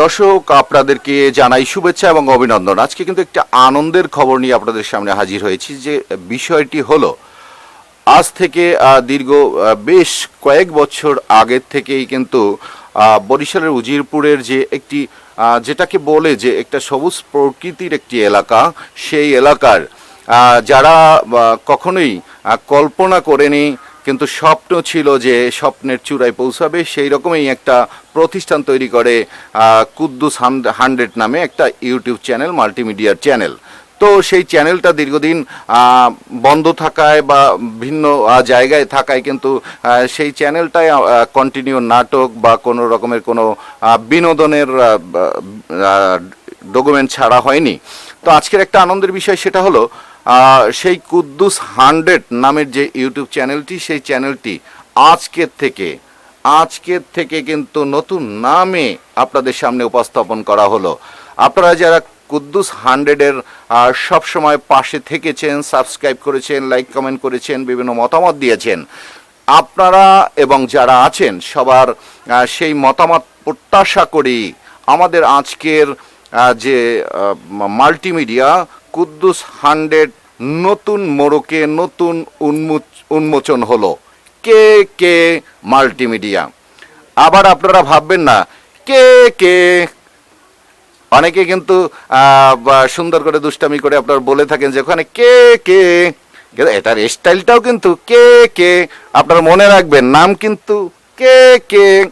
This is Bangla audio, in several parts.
দর্শক, আপনাদেরকে জানাই শুভেচ্ছা এবং অভিনন্দন। আজকে কিন্তু একটা আনন্দের খবর নিয়ে আপনাদের সামনে হাজির হয়েছি যে বিষয়টি হলো, আজ থেকে দীর্ঘ বেশ কয়েক বছর আগের থেকেই কিন্তু বরিশালের উজিরপুরের যে একটি যেটাকে বলে যে একটা সবুজ প্রকৃতির একটি এলাকা, সেই এলাকার যারা কখনোই কল্পনা করেনি কিন্তু স্বপ্ন ছিল যে স্বপ্নের চূড়ায় পৌঁছাবে। সেই রকমই একটা প্রতিষ্ঠান তৈরি করে কুদ্দুস হান্ড্রেড নামে একটা ইউটিউব চ্যানেল, মাল্টিমিডিয়ার চ্যানেল। তো সেই চ্যানেলটা দীর্ঘদিন বন্ধ থাকায় বা ভিন্ন জায়গায় থাকায় কিন্তু সেই চ্যানেলটায় কন্টিনিউ নাটক বা কোনো রকমের কোনো বিনোদনের ডকুমেন্ট ছাড়া হয়নি। তো আজকের একটা আনন্দের বিষয় সেটা হলো সেই কুদ্দুস হান্ড্রেড নামের যে ইউটিউব চ্যানেলটি, সেই চ্যানেলটি আজকের থেকে আজকের থেকে কিন্তু নতুন নামে আপনাদের সামনে উপস্থাপন করা হলো। আপনারা যারা কুদ্দুস হান্ড্রেডের সব সময় পাশে থেকেছেন, সাবস্ক্রাইব করেছেন, লাইক কমেন্ট করেছেন, বিভিন্ন মতামত দিয়েছেন, আপনারা এবং যারা আছেন সবার সেই মতামত প্রত্যাশা করি আমাদের আজকের যে মাল্টিমিডিয়া কুদ্দুস হান্ড্রেড নতুন মোড়কে নতুন উন্মোচ- উন্মোচন হলো। কে কে মাল্টিমিডিয়া? আবার আপনারা ভাববেন না, কে কে? অনেকে কিন্তু সুন্দর করে দুষ্টামি করে আপনার বলে থাকেন যে, ওখানে কে কে? এটার স্টাইলটাও কিন্তু কে কে? আপনার মনে রাখবেন, নাম কিন্তু কে কে?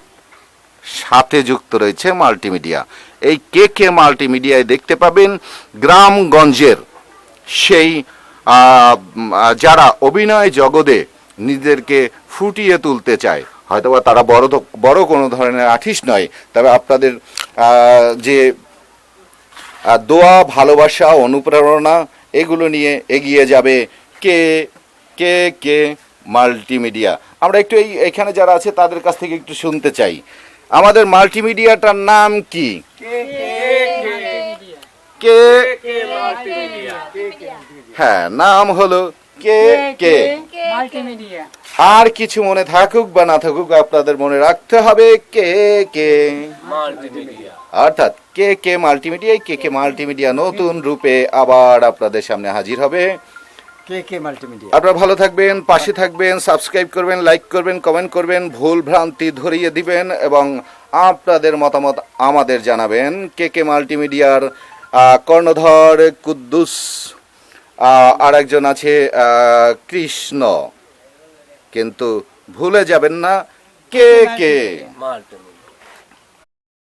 সাথে যুক্ত রয়েছে মাল্টিমিডিয়া। এই কে কে মাল্টিমিডিয়ায় দেখতে পাবেন গ্রামগঞ্জের সেই যারা অভিনয় জগতে নিজেদেরকে ফুটিয়ে তুলতে চায়। হয়তোবা তারা বড় বড় কোনো ধরনের আর্টিস্ট নয়, তবে আপনাদের যে দোয়া, ভালোবাসা, অনুপ্রেরণা, এগুলো নিয়ে এগিয়ে যাবে কে কে কে মাল্টিমিডিয়া। আমরা একটু এই, এখানে যারা আছে তাদের কাছ থেকে একটু শুনতে চাই। আমাদের মাল্টিমিডিয়াটার নাম কি? কে হ্যাঁ নাম হলো কে কে। আর কিছু মনে থাকুক বা না থাকুক আপনাদের মনে রাখতে হবে কে কে। অর্থাৎ কে কে মাল্টিমিডিয়া কে কে মাল্টিমিডিয়া নতুন রূপে আবার আপনাদের সামনে হাজির হবে। কে মাল্টিমিডিয়া? আপনারা ভালো থাকবেন পাশে থাকবেন সাবস্ক্রাইব করবেন লাইক করবেন কমেন্ট করবেন ভুল ভ্রান্তি ধরিয়ে দিবেন এবং আপনাদের মতামত আমাদের জানাবেন। কে কে মাল্টিমিডিয়ার কর্ণধর কুদ্দুস আর একজন আছে কৃষ্ণ। কিন্তু ভুলে যাবেন না কে কে